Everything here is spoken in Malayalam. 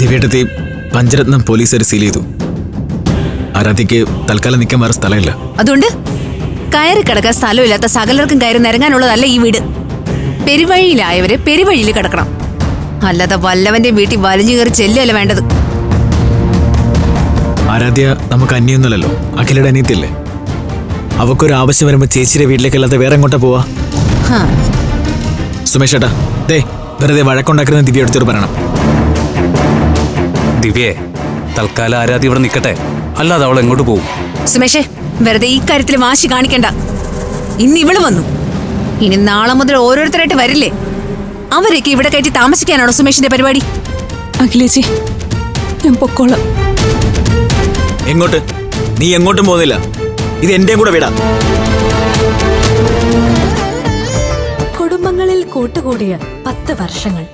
ദിവ്യേട്ടത്തി പഞ്ചരത്നം പോലീസുകാർ സീൽ ചെയ്തു. ആരാധ്യക്ക് തൽക്കാലം നിൽക്കാൻ വേറെ സ്ഥലമില്ല. അതുകൊണ്ട് കയറി കിടക്കാൻ സ്ഥലമില്ലാത്ത സകലർക്കും കയറി നിരങ്ങാനുള്ളതല്ല ഈ വീട്. പെരുവഴിയിലായവര് പെരുവഴിയിൽ കിടക്കണം. അല്ലാതെ വല്ലവന്റെ വീട്ടിൽ വലിഞ്ഞു കയറി ചെല്ലല്ല വേണ്ടത്. ആരാധ്യ നമുക്ക് അന്യൊന്നുമല്ലല്ലോ. അഖിലയുടെ അനിയത്തില്ലേ അവക്കൊരു ആവശ്യം വരുമ്പോ ചേച്ചിയുടെ വീട്ടിലേക്കല്ലാതെ വേറെ എങ്ങോട്ടാ പോവാ? സുമേഷ് ഏട്ടാ ദേ വെറുതെ വഴക്കുണ്ടാക്കുന്ന ദിവ്യ എടുത്തോട് പറയണം. ദിവ്യേ തൽക്കാലം ആരാധി ഇവിടെ നിൽക്കട്ടെ. അല്ലാതെ അവൾ എങ്ങോട്ട് പോകും സുമേഷേ വെറുതെ ഈ കാര്യത്തിൽ വാശി കാണിക്കണ്ട. ഇന്ന് ഇവൾ വന്നു. ഇനി നാളെ മുതൽ ഓരോരുത്തരായിട്ട് വരില്ലേ? അവരൊക്കെ ഇവിടെ കയറ്റി താമസിക്കാനാണോ സുമേഷിന്റെ പരിപാടി? അഖിലേച്ചി ഞാൻ പൊക്കോളാം. എങ്ങോട്ട്? നീ എങ്ങോട്ടും പോകുന്നില്ല. ഇത് എന്റെയും കൂടെ വിടാം. കുടുംബങ്ങളിൽ കൂട്ടുകൂടിയ പത്ത് വർഷങ്ങൾ.